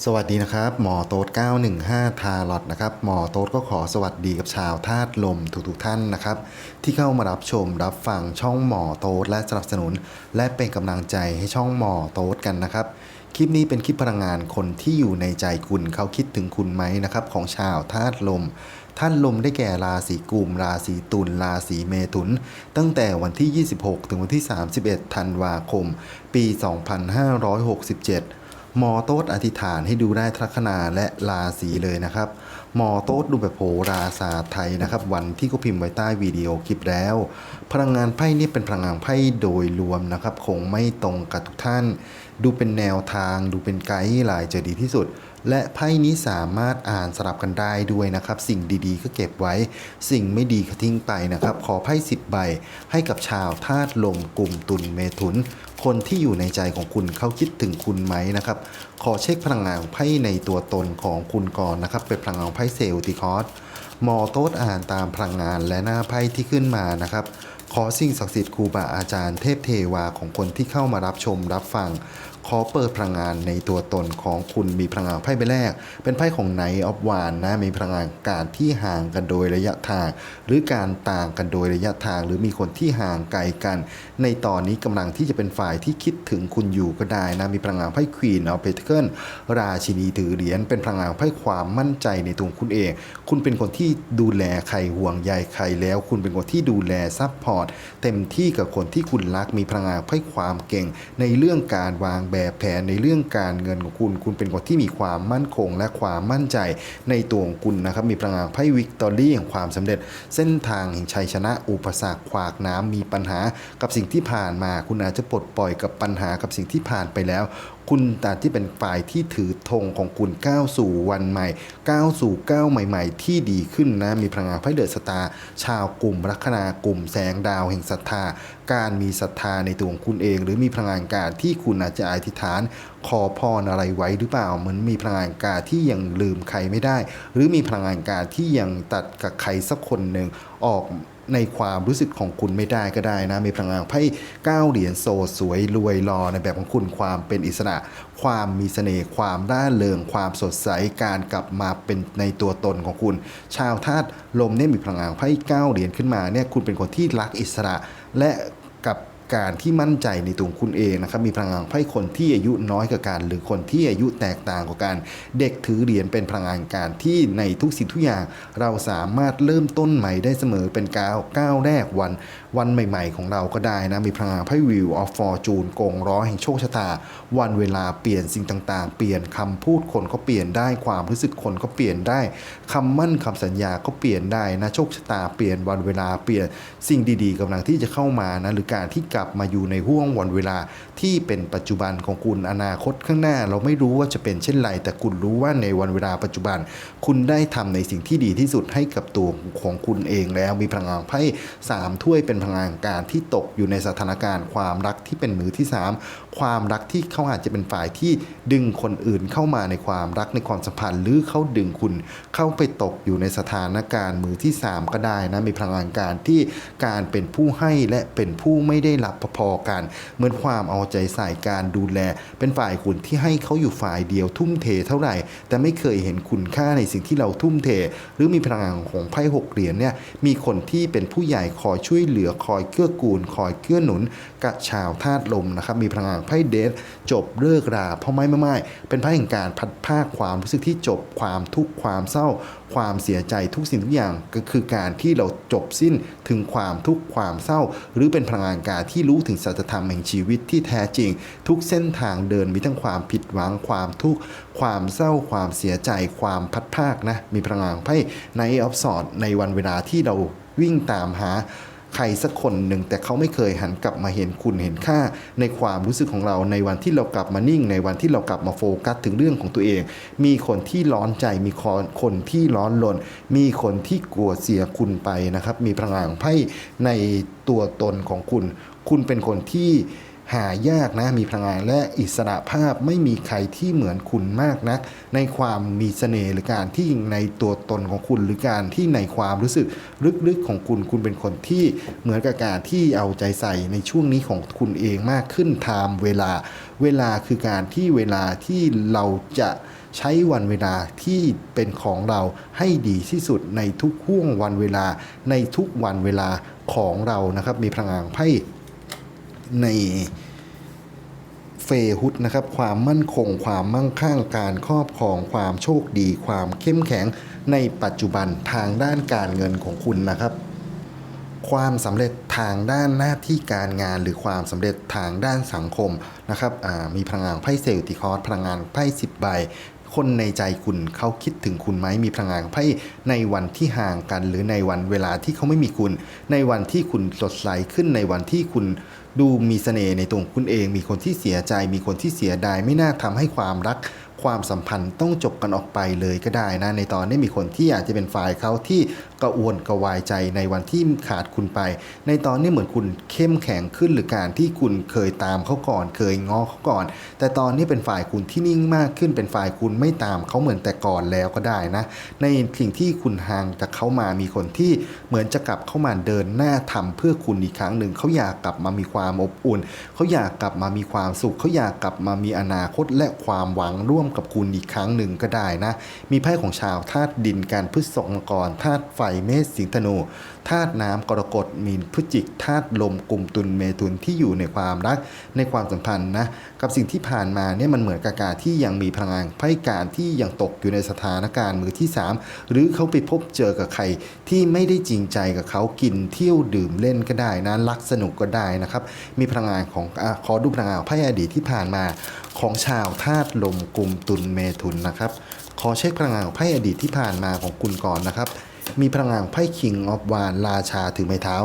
สวัสดีนะครับ หมอโต๊ด915 ทาร์ลอตนะครับ หมอโต๊ดก็ขอสวัสดีกับชาวธาตุลมทุกๆท่านนะครับ ที่เข้ามารับชมรับฟังช่องหมอโต๊ดและสนับสนุน และเป็นกำลังใจให้ช่องหมอโต๊ดกันนะครับ คลิปนี้เป็นคลิปพลังงานคนที่อยู่ในใจคุณเขาคิดถึงคุณไหมนะครับของชาวธาตุลมท่านลมได้แก่ราศีกุม ราศีตุล ราศีเมถุน ตั้งแต่วันที่ 26 ถึงวันที่ 31 ธันวาคม ปี 2567ห มอโต๊ดอธิษฐานให้ดูได้ทัคนาและราศีเลยนะครับหมอโต๊ดดูแบบโหราศาสตร์ไทยนะครับ วันที่ก็พิมพ์ไว้ใต้วิดีโอคลิปแล้ว พลังงานไพ่นี่เป็นพลังงานไพ่โดยรวมนะครับ คงไม่ตรงกับทุกท่าน ดูเป็นแนวทาง ดูเป็นไกด์ไลน์จะดีที่สุด และไพ่นี้สามารถอ่านสลับกันได้ด้วยนะครับ สิ่งดีๆ ก็เก็บไว้ สิ่งไม่ดีก็ทิ้งไปนะครับ ขอไพ่สิบใบให้กับชาวธาตุลมกลุ่มตุลเมถุน คนที่อยู่ในใจของคุณเขาคิดถึงคุณไหมนะครับ ขอเช็คพลังงานไพ่ในตัวตนของคุณก่อนนะครับ เป็นพลังงานไพ่เซลติคอสมอโต๊ดอ่านตามพลังงานและหน้าไพ่ที่ขึ้นมานะครับขอสิ่งศักดิ์สิทธิ์ครูบาอาจารย์เทพเทวาของคนที่เข้ามารับชมรับฟัง ขอเปิดพลังงานในตัวตนของคุณมีพลังงานไพ่ใบแรก เป็นไพ่ของไนออฟวานนะมีพลังงานการที่ห่างกันโดยระยะทาง หรือการต่างกันโดยระยะทาง หรือมีคนที่ห่างไกลกัน ในตอนนี้กำลังที่จะเป็นฝ่ายที่คิดถึงคุณอยู่ก็ได้นะมีพลังงานไพ่ควีนเอาเพทเคิลราชินีถือเหรียญเป็นพลังงานไพ่ความมั่นใจในตัวคุณเอง คุณเป็นคนที่ดูแลใครห่วงใยใครแล้ว คุณเป็นคนที่ดูแลซัพพอร์ตเต็มที่กับคนที่คุณรักมีพลังงานไพ่ความเก่ง ในเรื่องการวางแบบแผนในเรื่องการเงินของคุณ คุณเป็นคนที่มีความมั่นคง และความมั่นใจในตัวของคุณนะครับ มีพลังงานไพ่วิกตอรี่ของความสำเร็จ เส้นทางแห่งชัยชนะ อุปสรรคขวากน้ำมีปัญหากับสิ่งที่ผ่านมา คุณอาจจะปลดปล่อยกับปัญหากับสิ่งที่ผ่านไปแล้วคุณอาที่เป็นฝ่ายที่ถือธงของคุณก้าวสู่วันใหม่ก้าวสู่ก้าวใหม่ ๆ ที่ดีขึ้นนะ มีพลังงานไพ่เดือดสตาร์ชาวกลุ่มลัคนากลุ่มแสงดาวแห่งศรัทธา การมีศรัทธาในตัวของคุณเอง หรือมีพลังงานการที่คุณอาจจะอธิษฐาน ขอพรอะไรไว้หรือเปล่าเหมือนมีพลังงานการที่ยังลืมใครไม่ได้ หรือมีพลังงานการที่ยังตัดกับใครสักคนหนึ่งออก ในความรู้สึกของคุณไม่ได้ก็ได้นะ มีพลังงานไพ่ก้าเหรียญโซสวยรวยรอในแบบของคุณความเป็นอิสระ ความมีเสน่ห์ความร่าเริงความสดใสการกลับมาเป็นในตัวตนของคุณ ชาวธาตุลมเนี่ยมีพลังงานไพ่ก้าเหรียญขึ้นมาเนี่ยคุณเป็นคนที่รักอิสระและกับ การที่มั่นใจในตัวคุณเองนะครับมีพลังงานไพ่คนที่อายุน้อยกว่ากัน หรือคนที่อายุแตกต่างกว่ากัน เด็กถือเหรียญเป็นพลังงานการที่ในทุกสิ่งทุกอย่าง เราสามารถเริ่มต้นใหม่ได้เสมอเป็นก้าวก้าวแรกวันวันใหม่ ๆ ของเราก็ได้นะมีพลังงานไพ่วิวออฟฟอร์จูนโกงร้อแห่งโชคชะตา วันเวลาเปลี่ยนสิ่งต่างๆ เปลี่ยนคำพูดคนก็เปลี่ยนได้ความรู้สึกคนก็เปลี่ยนได้คำมั่นคำสัญญาก็เปลี่ยนได้นะโชคชะตาเปลี่ยนวันเวลาเปลี่ยนสิ่งดีๆกำลังที่จะเข้ามานะหรือการที่กลับมาอยู่ในห่วงวันเวลาที่เป็นปัจจุบันของคุณอนาคตข้างหน้า เราไม่รู้ว่าจะเป็นเช่นไร แต่คุณรู้ว่าในวันเวลาปัจจุบัน คุณได้ทำในสิ่งที่ดีที่สุดให้กับตัวของคุณเองแล้วมีพลังงานไพ่สามถ้วยเป็นพลังงานการที่ตกอยู่ในสถานการณ์ความรักที่เป็นมือที่สาม ความรักที่เขาอาจจะเป็นฝ่ายที่ดึงคนอื่นเข้ามาในความรักในความสัมพันธ์ หรือเขาดึงคุณเข้าไปตกอยู่ในสถานการณ์มือที่สามก็ได้นะมีพลังงานการที่การเป็นผู้ให้และเป็นผู้ไม่ได้รับพอๆกันเหมือนความเอาใจใส่การดูแล เป็นฝ่ายคุณที่ให้เขาอยู่ฝ่ายเดียวทุ่มเทเท่าไหร่ แต่ไม่เคยเห็นคุณค่าในสิ่งที่เราทุ่มเท หรือมีพลังงานของไพ่หกเหรียญเนี่ยมีคนที่เป็นผู้ใหญ่คอยช่วยเหลือคอยเกื้อกูล คอยเกื้อหนุนกับชาวธาตุลมนะครับมีพลังงานไพ่เดทจบเลิกราเพราะไม่ไม่ไม่เป็นไพ่แห่งการพัดภาคความรู้สึกที่จบความทุกข์ความเศร้า ความเสียใจทุกสิ่งทุกอย่างก็คือการที่เราจบสิ้นถึงความทุกข์ความเศร้า หรือเป็นพลังงานการที่รู้ถึงสัจธรรมแห่งชีวิตที่แท้จริง ทุกเส้นทางเดินมีทั้งความผิดหวังความทุกข์ความเศร้าความเสียใจความพัดภาคนะมีพลังงานไพ่ในออฟสอดในวันเวลาที่เราวิ่งตามหา ใครสักคนหนึ่งแต่เขาไม่เคยหันกลับมาเห็นคุณเห็นค่า ในความรู้สึกของเราในวันที่เรากลับมานิ่ง ในวันที่เรากลับมาโฟกัสถึงเรื่องของตัวเอง มีคนที่ร้อนใจมีคนที่ร้อนลน มีคนที่กลัวเสียคุณไปนะครับ มีพลังงานของไพ่ในตัวตนของคุณ คุณเป็นคนที่ หายากนะ มีพลังงานและอิสระภาพไม่มีใครที่เหมือนคุณมากนักในความมีเสน่ห์หรือการที่ในตัวตนของคุณ หรือการที่ในความรู้สึกลึกๆของคุณคุณเป็นคนที่เหมือนกับการที่เอาใจใส่ในช่วงนี้ของคุณเองมากขึ้นตามเวลา เวลาคือการที่เวลาที่เราจะใช้วันเวลาที่เป็นของเราให้ดีที่สุดในทุกห่วงวันเวลา ในทุกวันเวลาของเรานะครับ มีพลังไพ่ใน ฟฮุดนะครับความมั่นคง ความมั่งคั่งการครอบครองความโชคดี ความเข้มแข็งในปัจจุบันทางด้านการเงินของคุณนะครับ ความสำเร็จทางด้านหน้าที่การงานหรือความสำเร็จทางด้านสังคมนะครับมีพลังงานไพ่เซลติคอร์สพลังงานไพ่สิบใบ คนในใจคุณเขาคิดถึงคุณไหมมีพลังงานไพ่ในวันที่ห่างกัน หรือในวันเวลาที่เขาไม่มีคุณ ในวันที่คุณสดใสขึ้นในวันที่คุณดูมีเสน่ห์ในตัวคุณเอง มีคนที่เสียใจ มีคนที่เสียดายไม่น่าทำให้ความรัก ความสัมพันธ์ต้องจบกันออกไปเลยก็ได้นะ ในตอนนี้มีคนที่อาจจะเป็นฝ่ายเขาที่กระวนกระวายใจในวันที่ขาดคุณไป ในตอนนี้เหมือนคุณเข้มแข็งขึ้นหรือการที่คุณเคยตามเขาก่อน เคยง้อเขาก่อน แต่ตอนนี้เป็นฝ่ายคุณที่นิ่งมากขึ้น เป็นฝ่ายคุณไม่ตามเขาเหมือนแต่ก่อนแล้วก็ได้นะ ในสิ่งที่คุณห่างจากเขามามีคนที่เหมือนจะกลับเข้ามาเดินหน้าทำเพื่อคุณอีกครั้งหนึ่งเขาอยากกลับมามีความอบอุ่นเขาอยากกลับมามีความสุขเขาอยากกลับมามีอนาคตและความหวังร่วมกับคุณอีกครั้งหนึ่งก็ได้นะ มีไพ่ของชาวธาตุดินการพฤษภมังกรธาตุไฟเมษสิงห์ธนู ธาตุน้ำกรกฎมีนพฤศจิกธาตุลมกลุ่มตุลเมถุนที่อยู่ในความรักในความสัมพันธ์นะกับสิ่งที่ผ่านมาเนี่ยมันเหมือนกับการที่ยังมีพลังงานไพ่การที่ยังตกอยู่ในสถานการณ์มือที่ 3 หรือเขาไปพบเจอกับใครที่ไม่ได้จริงใจกับเขากินเที่ยวดื่มเล่นก็ได้นะรักสนุกก็ได้นะครับมีพลังงานของอขอดูพลังงานไพ่อดีตที่ผ่านมาของชาวธาตุลมกลุ่มตุลเมถุนนะครับขอเช็คพลังงานของไพ่อดีตที่ผ่านมาของคุณก่อนนะครับ มีพลังงานไพ่คิงออฟวานราชาถือไม้เท้า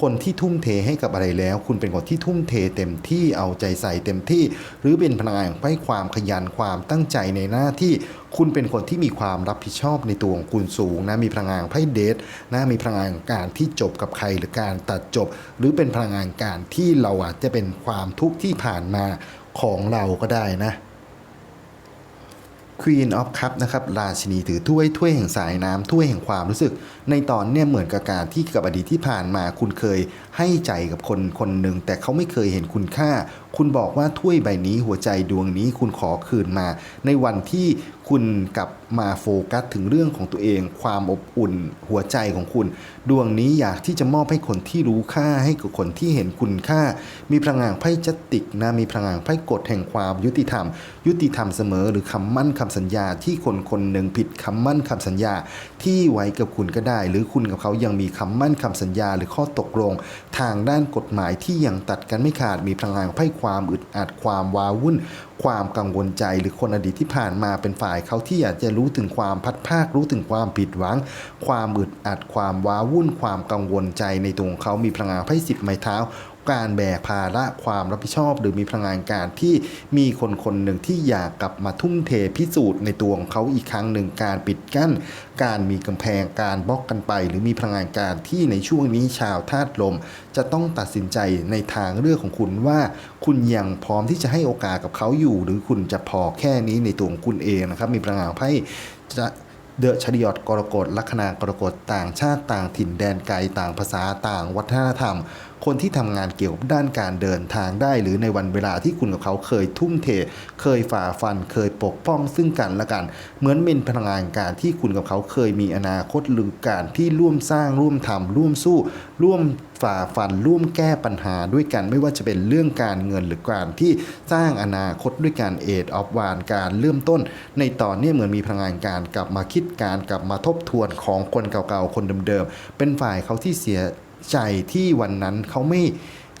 คนที่ทุ่มเทให้กับอะไรแล้ว คุณเป็นคนที่ทุ่มเทเต็มที่เอาใจใส่เต็มที่ หรือเป็นพลังงานไพ่ความขยันความตั้งใจในหน้าที่ คุณเป็นคนที่มีความรับผิดชอบในตัวของคุณสูงนะมีพลังงานไพ่เดทนะมีพลังงานการที่จบกับใครหรือการตัดจบ หรือเป็นพลังงานการที่เราอาจจะเป็นความทุกข์ที่ผ่านมาของเราก็ได้นะ Queen of Cup นะครับราชินีถือถ้วยถ้วยแห่งสายน้ำถ้วยแห่งความรู้สึก ในตอนเนี่ยเหมือนกับการที่กับอดีตที่ผ่านมาคุณเคยให้ใจกับคนคนหนึ่งแต่เขาไม่เคยเห็นคุณค่า คุณบอกว่าถ้วยใบนี้หัวใจดวงนี้คุณขอคืนมา ในวันที่คุณกลับมาโฟกัสถึงเรื่องของตัวเอง ความอบอุ่นหัวใจของคุณ ดวงนี้อยากที่จะมอบให้คนที่รู้ค่าให้กับคนที่เห็นคุณค่า มีพลังงานไพ่จัตติกนะมีพลังงานไพ่กฎแห่งความยุติธรรม ยุติธรรมเสมอ หรือคำมั่นคำสัญญาที่คนคนหนึ่งผิดคำมั่นคำสัญญา ที่ไว้กับคุณก็ได้ หรือคุณกับเขายังมีคำมั่นคำสัญญา หรือข้อตกลง ทางด้านกฎหมายที่ยังตัดกันไม่ขาดมีพลังงานไพ่ความอึดอัดความว้าวุ่น ความกังวลใจหรือคนอดีตที่ผ่านมาเป็นฝ่ายเขาที่อยากจะรู้ถึงความพัดภาครู้ถึงความผิดหวัง ความอึดอัดความว้าวุ่น ความกังวลใจในตัวของเขามีพลังงานไพ่สิบไม้เท้า การแบกภาระความรับผิดชอบ หรือมีพลังงานการที่มีคนคนหนึ่งที่อยากกลับมาทุ่มเทพิสูจน์ในตัวของเขาอีกครั้งหนึ่งการปิดกั้น การมีกำแพงการบล็อกกันไป หรือมีพลังงานการที่ในช่วงนี้ชาวธาตุลม จะต้องตัดสินใจในทางเรื่องของคุณว่า คุณยังพร้อมที่จะให้โอกาสกับเขาอยู่ หรือคุณจะพอแค่นี้ในตัวของคุณเองนะครับมีพลังงานไพ่จะเดอะชริยอดกรกฎลัคนากรกฎต่างชาติต่างถิ่นแดนไกลต่างภาษาต่างวัฒนธรรมคนที่ทำงานเกี่ยวกับด้านการเดินทางได้ หรือในวันเวลาที่คุณกับเขาเคยทุ่มเท เคยฝ่าฟัน เคยปกป้องซึ่งกันและกัน เหมือนเป็นพลังงานการที่คุณกับเขาเคยมีอนาคตหรือการที่ร่วมสร้างร่วมทำร่วมสู้ ร่วมฝ่าฟันร่วมแก้ปัญหาด้วยกันไม่ว่าจะเป็นเรื่องการเงินหรือการที่สร้างอนาคตด้วยการเอดออฟวานการเริ่มต้น ในตอนนี้เหมือนมีพลังงานการกลับมาคิดการกลับมาทบทวนของคนเก่าๆคนเดิมๆเป็นฝ่ายเขาที่เสีย ใจที่วันนั้นเขาไม่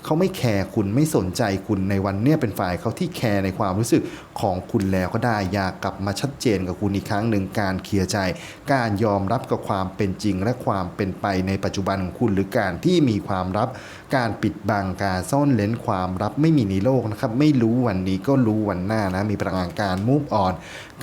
เขาไม่แคร์คุณไม่สนใจคุณในวันเนี้ยเป็นฝ่ายเขาที่แคร์ในความรู้สึกของคุณแล้วก็ได้อยากกลับมาชัดเจนกับคุณอีกครั้งหนึ่งการเคลียร์ใจ การยอมรับกับความเป็นจริงและความเป็นไปในปัจจุบันของคุณ หรือการที่มีความลับ การปิดบังการซ่อนเลนความลับไม่มีในโลกนะครับไม่รู้วันนี้ก็รู้วันหน้านะมีพลังงานการมูฟออน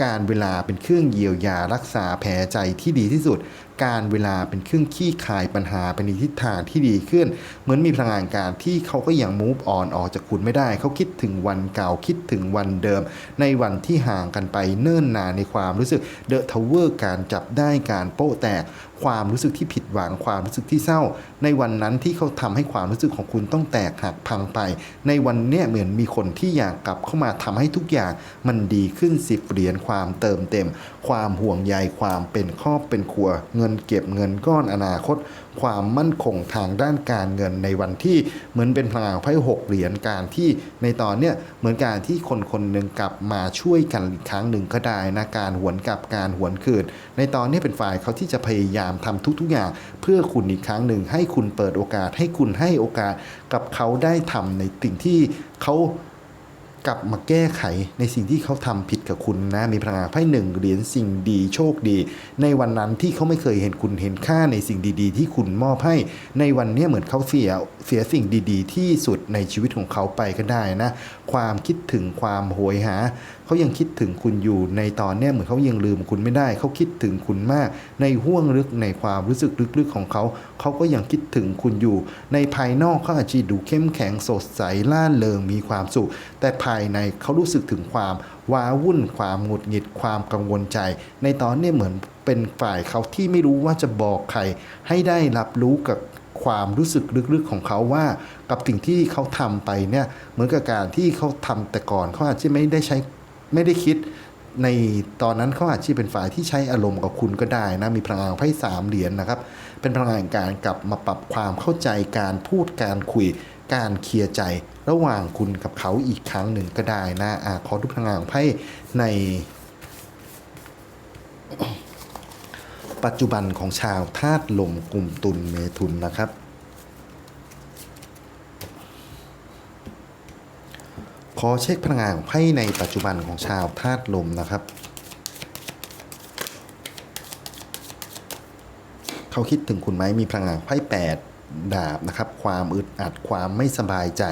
การเวลาเป็นเครื่องเยียวยารักษาแผลใจที่ดีที่สุด การเวลาเป็นเครื่องขี้คายปัญหาเป็นในทิศทางที่ดีขึ้น เหมือนมีพลังงานการที่เขาก็ยังมูฟออนออกจากคุณไม่ได้ เขาคิดถึงวันเก่าคิดถึงวันเดิม ในวันที่ห่างกันไปเนิ่นนานในความรู้สึกเดอะทาวเวอร์การจับได้การโป๊ะแตก ความรู้สึกที่ผิดหวังความรู้สึกที่เศร้า ในวันนั้นที่เขาทำให้ความรู้สึกของคุณต้องแตกหักพังไป ในวันเนี้ยเหมือนมีคนที่อยากกลับเข้ามาทำให้ทุกอย่างมันดีขึ้นสิบเหรียญความเติมเต็ม ความห่วงใยความเป็นครอบเป็นครัว เงินเก็บเงินก้อนอนาคตความมั่นคงทางด้านการเงินในวันที่เหมือนเป็นพลังไพ่หกเหรียญการที่ในตอนเนี้ยเหมือนการที่คนคนหนึ่งกลับมาช่วยกันอีกครั้งหนึ่งก็ได้นะการหวนกลับการหวนคืน ในตอนนี้เป็นฝ่ายเขาที่จะพยายามทำทุกๆอย่าง เพื่อคุณอีกครั้งหนึ่งให้คุณเปิดโอกาสให้คุณให้โอกาสกับเขาได้ทำในสิ่งที่เขา กลับมาแก้ไขในสิ่งที่เขาทำผิดกับคุณนะ มีพลังงานไพ่หนึ่งเหรียญสิ่งดีโชคดี ในวันนั้นที่เขาไม่เคยเห็นคุณเห็นค่าในสิ่งดี ๆ ที่คุณมอบให้ในวันนี้เหมือนเขาเสียเสียสิ่งดี ๆ ที่สุดในชีวิตของเขาไปก็ได้นะ ความคิดถึงความโหยหา เขายังคิดถึงคุณอยู่ในตอนเนี้ยเหมือนเขายังลืมคุณไม่ได้ เขาคิดถึงคุณมาก ในห่วงลึกในความรู้สึกลึกๆของเขา เขาก็ยังคิดถึงคุณอยู่ ในภายนอกเขาอาจจะดูเข้มแข็งสดใสล่าเริงมีความสุข แต่ภายในเขารู้สึกถึงความว้าวุ่นความหงุดหงิดความกังวลใจ ในตอนนี้เหมือนเป็นฝ่ายเขาที่ไม่รู้ว่าจะบอกใคร ให้ได้รับรู้กับความรู้สึกลึกๆของเขาว่า กับสิ่งที่เขาทำไปเนี่ยเหมือนกับการที่เขาทำแต่ก่อนเขาอาจจะไม่ได้ใช้ ไม่ได้คิดในตอนนั้นเขาอาจจะเป็นฝ่ายที่ใช้อารมณ์กับคุณก็ได้นะ มีพลังงานไพ่สามเหรียญนะครับ เป็นพลังงานการกลับมาปรับความเข้าใจการพูดการคุย การเคลียร์ใจระหว่างคุณกับเขาอีกครั้งหนึ่งก็ได้นะอะขอดูพลังงานไพ่ใน ปัจจุบันของชาวธาตุลมกลุ่มตุลเมถุนนะครับ อเช็คพลังงานของไพ่ในปัจจุบันของชาวธาตุลมนะครับเขาคิดถึงคุณไหมมีพลังงานไพ่แปดดาบนะครับ ความอึดอัดความไม่สบายใจ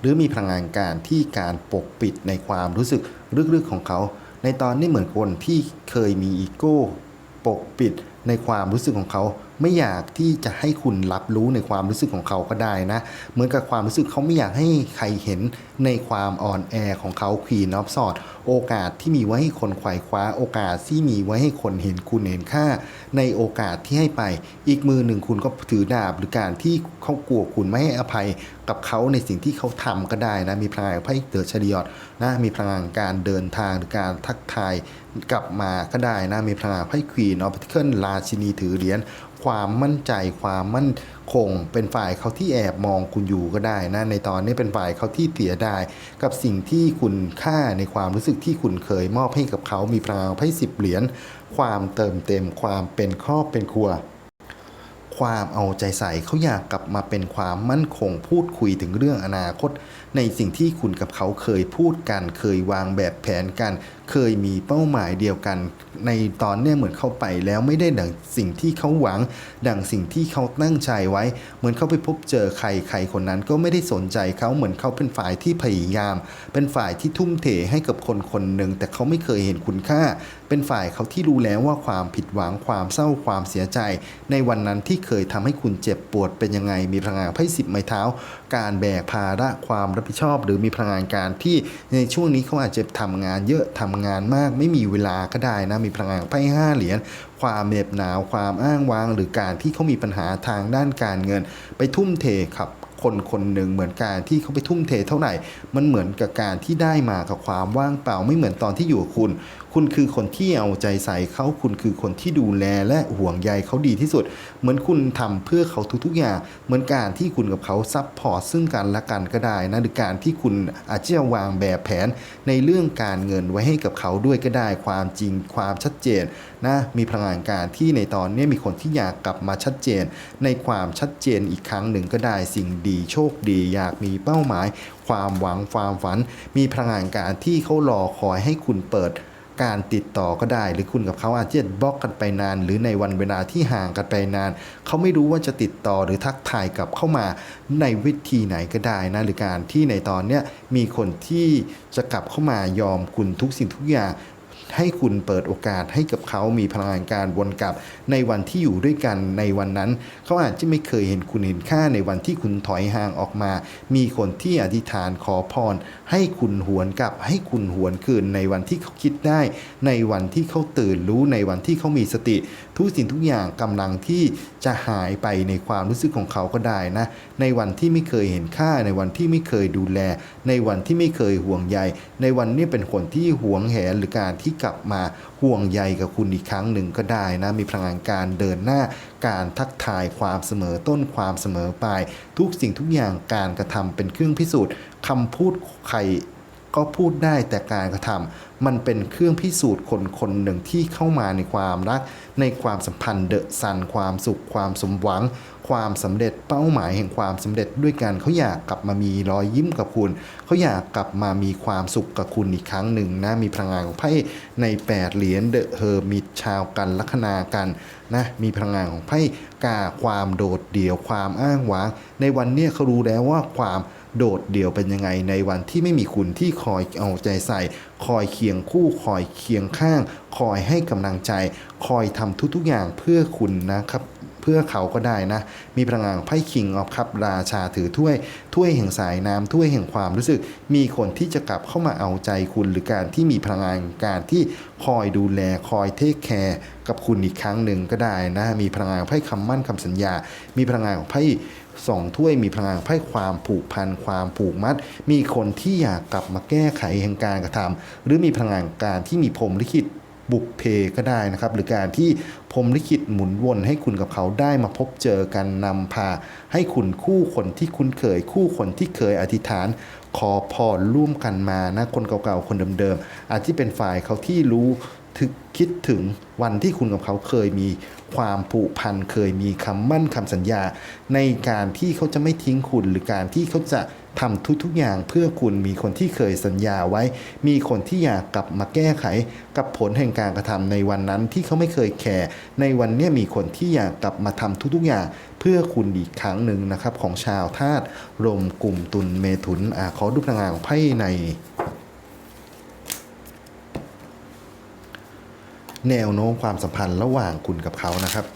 หรือมีพลังงานการที่การปกปิดในความรู้สึกลึกๆของเขา ในตอนนี้เหมือนคนที่เคยมีอีโก้ปกปิดในความรู้สึกของเขา ไม่อยากที่จะให้คุณรับรู้ในความรู้สึกของเขาก็ได้นะ เหมือนกับความรู้สึกเขาไม่อยากให้ใครเห็นในความอ่อนแอของเขาควีนอฟสอดโอกาสที่มีไว้ให้คนไขว่คว้า โอกาสที่มีไว้ให้คนเห็นคุณเห็นค่า ในโอกาสที่ให้ไป อีกมือหนึ่งคุณก็ถือดาบ หรือการที่เขากลัวคุณไม่ให้อภัยกับเขาในสิ่งที่เขาทำก็ได้นะ มีพลังงานไพ่เดอชเดียดนะมีพลังงานการเดินทางหรือการทักทายกลับมาก็ได้นะมีพลังงานไพ่ควีนออฟเคิลราชินีถือเหรียญ ความมั่นใจความมั่นคง เป็นฝ่ายเขาที่แอบมองคุณอยู่ก็ได้นะในตอนนี้เป็นฝ่ายเขาที่เสียดายกับสิ่งที่คุณค่าในความรู้สึกที่คุณเคยมอบให้กับเขามีพลังไพ่สิบเหรียญความเติมเต็มความเป็นครอบเป็นครัวความเอาใจใส่เขาอยากกลับมาเป็นความมั่นคงพูดคุยถึงเรื่องอนาคต ในสิ่งที่คุณกับเขาเคยพูดกัน เคยวางแบบแผนกัน เคยมีเป้าหมายเดียวกัน ในตอนเนี้ยเหมือนเข้าไปแล้วไม่ได้ดังสิ่งที่เขาหวัง ดังสิ่งที่เขาตั้งใจไว้ เหมือนเขาไปพบเจอใครใครคนนั้นก็ไม่ได้สนใจเขาเหมือนเขาเป็นฝ่ายที่พยายาม เป็นฝ่ายที่ทุ่มเทให้กับคนคนหนึ่งแต่เขาไม่เคยเห็นคุณค่า เป็นฝ่ายเขาที่รู้แล้วว่าความผิดหวังความเศร้าความเสียใจ ในวันนั้นที่เคยทำให้คุณเจ็บปวดเป็นยังไงมีพลังงานไพ่สิบไม้เท้า การแบกภาระความรับผิดชอบ หรือมีพลังงานการที่ในช่วงนี้เขาอาจจะทำงานเยอะทำงานมาก ไม่มีเวลาก็ได้นะมีพลังงานไพ่ห้าเหรียญความเหน็บหนาวความอ้างว้าง หรือการที่เขามีปัญหาทางด้านการเงิน ไปทุ่มเทครับคนคนหนึ่งเหมือนการที่เขาไปทุ่มเทเท่าไหร่ มันเหมือนกับการที่ได้มากับความว่างเปล่าไม่เหมือนตอนที่อยู่กับคุณ คุณคือคนที่เอาใจใส่เขาคุณคือคนที่ดูแลและห่วงใยเขาดีที่สุด เหมือนคุณทำเพื่อเขาทุกๆอย่าง เหมือนการที่คุณกับเขาซับพอร์ตซึ่งกันและกันก็ได้นะหรือการที่คุณอาจจะวางแบบแผนในเรื่องการเงินไว้ให้กับเขาด้วยก็ได้ความจริงความชัดเจนนะมีพลังงานการที่ในตอนนี้มีคนที่อยากกลับมาชัดเจน ในความชัดเจนอีกครั้งหนึ่งก็ได้สิ่งดีโชคดี อยากมีเป้าหมาย ความหวังความฝัน มีพลังงานการที่เขารอคอยให้คุณเปิด การติดต่อก็ได้ หรือคุณกับเขาอาจจะบล็อกกันไปนาน หรือในวันเวลาที่ห่างกันไปนาน เขาไม่รู้ว่าจะติดต่อหรือทักทายกลับเข้ามาในวิธีไหนก็ได้นะหรือการที่ในตอนเนี้ยมีคนที่จะกลับเข้ามายอมคุณทุกสิ่งทุกอย่าง ให้คุณเปิดโอกาสให้กับเขามีพลังงานการวนกลับ ในวันที่อยู่ด้วยกันในวันนั้น เขาอาจจะไม่เคยเห็นคุณเห็นค่าในวันที่คุณถอยห่างออกมา มีคนที่อธิษฐานขอพร ให้คุณหวนกลับ ให้คุณหวนคืนในวันที่เขาคิดได้ ในวันที่เขาตื่นรู้ในวันที่เขามีสติทุกสิ่งทุกอย่างกำลังที่จะหายไปในความรู้สึกของเขาก็ได้นะ ในวันที่ไม่เคยเห็นค่า ในวันที่ไม่เคยดูแล ในวันที่ไม่เคยห่วงใย ในวันนี้เป็นคนที่หวงแหนหรือการที่กลับมาห่วงใยกับคุณอีกครั้งหนึ่งก็ได้นะ มีพลังงานการเดินหน้า การทักทายความเสมอต้นความเสมอปลาย ทุกสิ่งทุกอย่างการกระทำเป็นเครื่องพิสูจน์คำพูดใคร ก็พูดได้แต่การกระทำมันเป็นเครื่องพิสูจน์คนคนหนึ่งที่เข้ามาในความรัก ในความสัมพันธ์เดอะซันความสุขความสมหวัง ความสำเร็จเป้าหมายแห่งความสำเร็จด้วยกันเขาอยากกลับมามีรอยยิ้มกับคุณ เขาอยากกลับมามีความสุขกับคุณอีกครั้งหนึ่งนะมีพลังงานของไพ่ใน 8 เหรียญเดอะเฮอร์มิตชาวกันลัคนากันนะมีพลังงานของไพ่กาความโดดเดี่ยวความอ้างว้าง ในวันนี้เขารู้แล้วว่าความ โดดเดี่ยวเป็นยังไงในวันที่ไม่มีคุณที่คอยเอาใจใส่ คอยเคียงคู่ คอยเคียงข้าง คอยให้กำลังใจ คอยทำทุกๆอย่างเพื่อคุณนะครับเพื่อเขาก็ได้นะ มีพลังงานไพ่คิงออฟครับราชาถือถ้วย ถ้วยแห่งสายน้ำถ้วยแห่งความรู้สึก มีคนที่จะกลับเข้ามาเอาใจคุณ หรือการที่มีพลังงานการที่คอยดูแลคอยเทคแคร์กับคุณอีกครั้งหนึ่งก็ได้นะ มีพลังงานไพ่คำมั่นคำสัญญา มีพลังงานของไพ่ สองถ้วยมีพลังงานไพ่ความผูกพันความผูกมัด มีคนที่อยากกลับมาแก้ไขแห่งการกระทำหรือมีพลังงานการที่มีพรมลิขิตบุกเพก็ได้นะครับ หรือการที่พรมลิขิตหมุนวนให้คุณกับเขาได้มาพบเจอกันนำพา ให้คุณคู่คนที่คุ้นเคย คู่คนที่เคยอธิษฐาน ขอพรร่วมกันมานะคนเก่าๆคนเดิมๆอาจที่เป็นฝ่ายเขาที่รู้ ถึกคิดถึงวันที่คุณกับเขาเคยมีความผูกพันเคยมีคำมั่นคำสัญญา ในการที่เขาจะไม่ทิ้งคุณหรือการที่เขาจะทำทุกๆอย่างเพื่อคุณมีคนที่เคยสัญญาไว้ มีคนที่อยากกลับมาแก้ไข กับผลแห่งการกระทำในวันนั้นที่เขาไม่เคยแคร์ในวันนี้มีคนที่อยากกลับมาทำทุกๆอย่าง เพื่อคุณอีกครั้งหนึ่งนะครับของชาวธาตุลมกลุ่มตุลเมถุนอขอดูพลังงานของไพ่ใน แนวโน้มความสัมพันธ์ระหว่างคุณกับเขานะครับ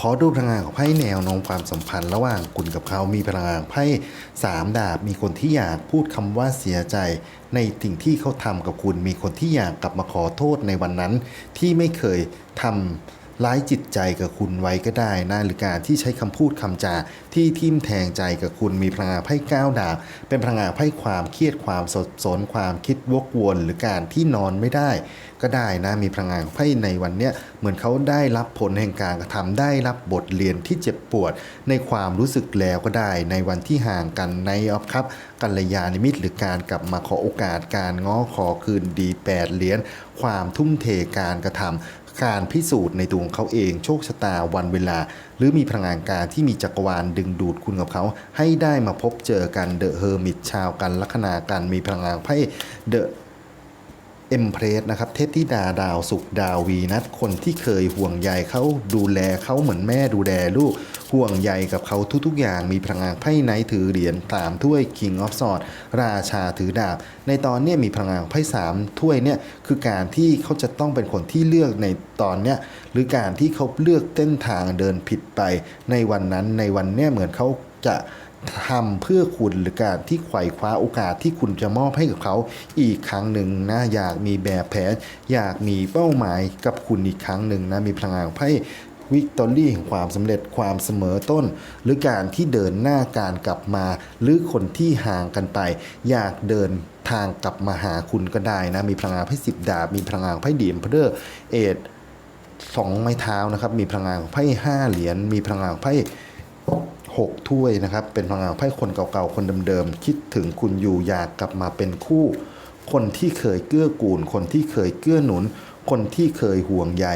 ขอดูพลังงานของไพ่แนวโน้มความสัมพันธ์ระหว่างคุณกับเขา มีพลังงานไพ่สามดาบ มีคนที่อยากพูดคำว่าเสียใจ ในสิ่งที่เขาทำกับคุณ มีคนที่อยากกลับมาขอโทษในวันนั้นที่ไม่เคยทำ ร้ายจิตใจกับคุณไว้ก็ได้นะหรือการที่ใช้คำพูดคำจาที่ทิ่มแทงใจกับคุณมีพลังงานไพ่ก้าวดาบเป็นพลังงานไพ่ความเครียดความสดสนความคิดวกวน หรือการที่นอนไม่ได้ ก็ได้นะมีพลังงานไพ่ในวันเนี้ยเหมือนเขาได้รับผลแห่งการกระทำได้รับบทเรียนที่เจ็บปวด ในความรู้สึกแล้วก็ได้ในวันที่ห่างกันในออฟครับกัลยาณมิตรหรือการกลับมาขอโอกาสการง้อขอคืนดีแปดเหรียญความทุ่มเทการกระทำ การพิสูจน์ในตัวของเขาเอง โชคชะตาวันเวลา หรือมีพลังงานการที่มีจักรวาลดึงดูดคุณกับเขา ให้ได้มาพบเจอกันเดอะเฮอร์มิตชาวกันลัคนากันมีพลังงานไพ่เดอะ เอ็มเพรสนะครับเทพธิดาดาวสุขดาววีนัทคนที่เคยห่วงใยเขาดูแลเขาเหมือนแม่ดูแลลูก ห่วงใยกับเขาทุกๆอย่างมีพลังงานไพ่ไนท์ถือเหรียญตามถ้วย King of s w o r d ราชาถือดาบ ในตอนนี้มีพลังงานไพ่สามถ้วยเนี่ยคือการที่เขาจะต้องเป็นคนที่เลือกในตอนเนี้ยหรือการที่เขาเลือกเส้นทางเดินผิดไป ในวันนั้นในวันเนี้ยเหมือนเขาจะ ทำเพื่อคุณหรือการที่ไขว่คว้าโอกาสที่คุณจะมอบให้กับเขาอีกครั้งหนึ่งนะอยากมีแบบแผน อยากมีเป้าหมายกับคุณอีกครั้งหนึ่งนะมีพลังงานของไพ่วิกตอรี่แห่งความสำเร็จความเสมอต้น หรือการที่เดินหน้าการกลับมา หรือคนที่ห่างกันไป อยากเดินทางกลับมาหาคุณก็ได้นะ มีพลังงานไพ่สิบดาบ มีพลังงานไพ่ดีมเพเดอร์เอ็ดสองไม้เท้านะครับ มีพลังงานไพ่ห้าเหรียญมีพลังงานไพ่ หกถ้วยนะครับ เป็นพลังงานไพ่คนเก่าๆ คนเดิมๆ คิดถึงคุณอยู่อยากกลับมาเป็นคู่ คนที่เคยเกื้อกูล คนที่เคยเกื้อหนุน คนที่เคยห่วงใย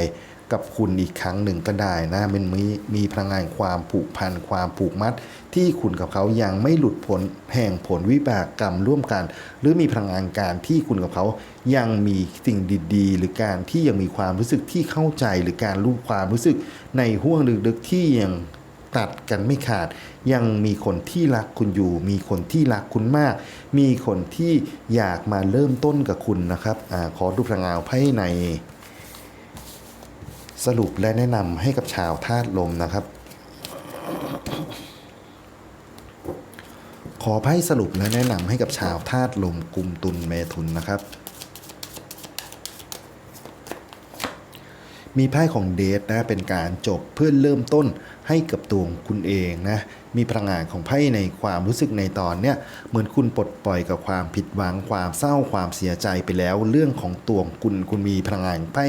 กับคุณอีกครั้งหนึ่งก็ได้นะมันมีมีพลังงานความผูกพันความผูกมัด ที่คุณกับเขายังไม่หลุดพ้นแห่งผลวิบากกรรมร่วมกัน หรือมีพลังงานการที่คุณกับเขายังมีสิ่งดีๆ หรือการที่ยังมีความรู้สึกที่เข้าใจหรือการรู้ความรู้สึกในห่วงลึกๆที่ยัง ตัดกันไม่ขาด ยังมีคนที่รักคุณอยู่ มีคนที่รักคุณมาก มีคนที่อยากมาเริ่มต้นกับคุณนะครับอขอดูพลังงานไพ่ใน สรุปและแนะนำให้กับชาวธาตุลมนะครับ ขอไพ่สรุปและแนะนำให้กับชาวธาตุลมกุมตุลเมถุนนะครับมีไพ่ของเดทนะเป็นการจบเพื่อเริ่มต้น ให้กับตัวงคุณเองนะ มีพลังงานของไพ่ในความรู้สึกในตอนเนี้ยเหมือนคุณปลดปล่อยกับความผิดหวังความเศร้าความเสียใจไปแล้ว เรื่องของตัวงคุณคุณมีพลังงานไพ่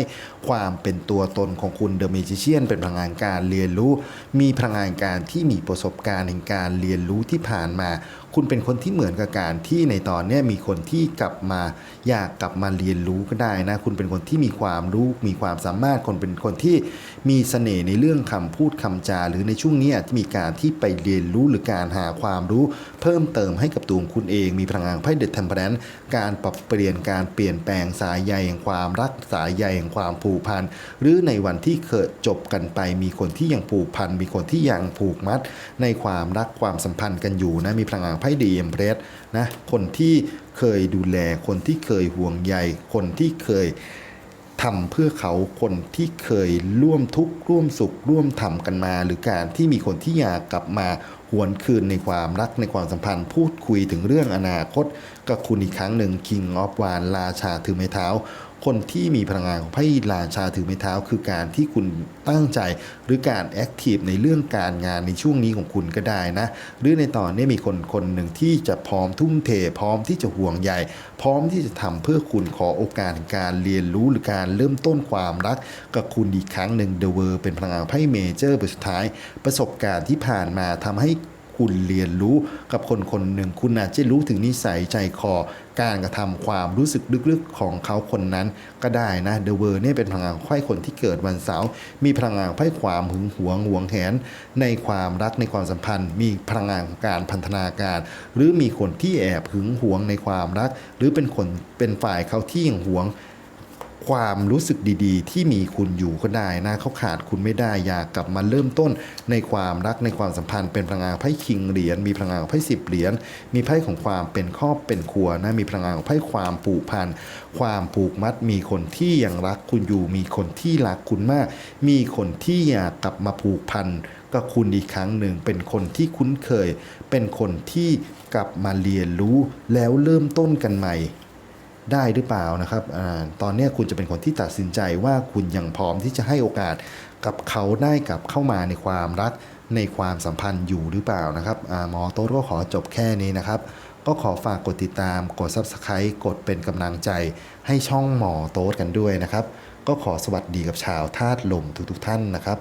ความเป็นตัวตนของคุณเดอะเมจิเชียนเป็นพลังงานการเรียนรู้ มีพลังงานการที่มีประสบการณ์แห่งการเรียนรู้ที่ผ่านมา คุณเป็นคนที่เหมือนกับการที่ในตอนเนี้ยมีคนที่กลับมา อยากกลับมาเรียนรู้ก็ได้นะ คุณเป็นคนที่มีความรู้มีความสามารถคนเป็นคนที่มีเสน่ห์ในเรื่องคำพูดคำจาหรือในช่วงนี้อาจจะมีการที่ไปเรียนรู้หรือการหาความรู้ เพิ่มเติมให้กับตัวของคุณเอง มีพลังงานไพ่เด็ดเทมเพลนการปรับเปลี่ยนการเปลี่ยนแปลงสายใยแห่งความรักสายใยแห่งความผูกพันหรือในวันที่เคยจบกันไป มีคนที่ยังผูกพันมีคนที่ยังผูกมัด ในความรักความสัมพันธ์กันอยู่นะมีพลังงานไพ่ดีเอ็มเพรสนะคนที่เคยดูแลคนที่เคยห่วงใยคนที่เคย ทำเพื่อเขาคนที่เคยร่วมทุกข์ร่วมสุข ร่วมทำกันมา หรือการที่มีคนที่อยากกลับมาหวนคืนในความรักในความสัมพันธ์ พูดคุยถึงเรื่องอนาคตกับคุณอีกครั้งหนึ่ง King of w a n ราชาถือไม้เท้า คนที่มีพลังงานของไพ่ราชาถือไม้เท้า คือการที่คุณตั้งใจหรือการแอคทีฟในเรื่องการงานในช่วงนี้ของคุณก็ได้นะ หรือในตอนนี้มีคนคนหนึ่งที่จะพร้อมทุ่มเท พร้อมที่จะห่วงใยพร้อมที่จะทำเพื่อคุณขอโอกาสการเรียนรู้หรือการเริ่มต้นความรัก กับคุณอีกครั้งหนึ่งเดอะเวอร์เป็นพลังงานไพ่เมเจอร์สุดท้าย ประสบการณ์ที่ผ่านมาทำให้ คุณเรียนรู้กับคนคนหนึ่ง คุณอาจจะรู้ถึงนิสัยใจคอ การกระทำความรู้สึกลึกๆของเขาคนนั้นก็ได้นะเดอะเวอร์เนี่ยเป็นพลังงานไพ่คนที่เกิดวันเสาร์มีพลังงานไพ่ความหึงหวงหวงแหน ในความรักในความสัมพันธ์ มีพลังงานการพันธนาการ หรือมีคนที่แอบหึงหวงในความรัก หรือเป็นคนเป็นฝ่ายเขาที่ยังหวง ความรู้สึกดีๆ ที่มีคุณอยู่ก็ได้นะเขาขาดคุณไม่ได้อยากกลับมาเริ่มต้นในความรักในความสัมพันธ์เป็นพลังงานไพ่คิงเหรียญมีพลังงานของไพ่สิบเหรียญมีไพ่ของความเป็นครอบเป็นครัวนะมีพลังงานของไพ่ความผูกพันความผูกมัดมีคนที่ยังรักคุณอยู่ มีคนที่รักคุณมาก มีคนที่อยากกลับมาผูกพันกับคุณอีกครั้งหนึ่งเป็นคนที่คุ้นเคย เป็นคนที่กลับมาเรียนรู้แล้วเริ่มต้นกันใหม่ ได้หรือเปล่านะครับอตอนนี้คุณจะเป็นคนที่ตัดสินใจว่าคุณยังพร้อมที่จะให้โอกาสกับเขาได้กลับเข้ามาในความรักในความสัมพันธ์อยู่หรือเปล่านะครับหมอโต๊ดก็ขอจบแค่นี้นะครับ ก็ขอฝากกดติดตามกด Subscribe กดเป็นกำลังใจ ให้ช่องหมอโต๊ดกันด้วยนะครับ ก็ขอสวัสดีกับชาวธาตุลมทุกๆท่านนะครับ